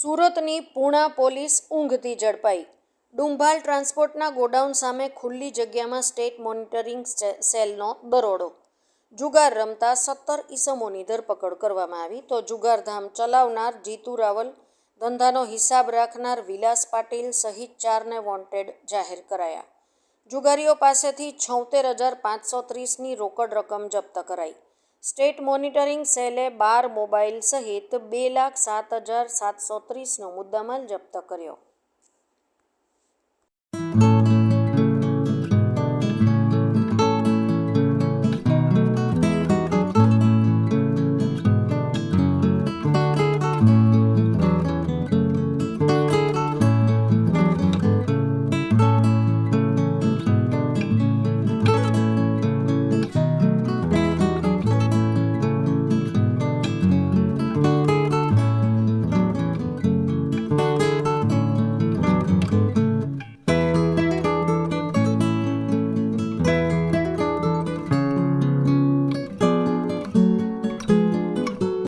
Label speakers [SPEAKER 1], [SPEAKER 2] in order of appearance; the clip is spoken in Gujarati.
[SPEAKER 1] સુરતની પૂણા પોલીસ ઊંઘથી ઝડપાઈ. ડુંભાલ ટ્રાન્સપોર્ટના ગોડાઉન સામે ખુલ્લી જગ્યામાં સ્ટેટ મોનિટરિંગ સેલનો દરોડો. જુગાર રમતા સત્તર ઈસમોની ધરપકડ કરવામાં આવી તો જુગારધામ ચલાવનાર જીતુ રાવલ ધંધાનો હિસાબ રાખનાર વિલાસ પાટીલ સહિત ચારને વોન્ટેડ જાહેર કરાયા. જુગારીઓ પાસેથી છોતેર હજાર પાંચસો ત્રીસની રોકડ રકમ જપ્ત કરાઈ. સ્ટેટ મોનિટરિંગ સેલે બાર મોબાઈલ સહિત બે લાખ સાત હજાર સાતસો ત્રીસનો મુદ્દામાલ જપ્ત કર્યો.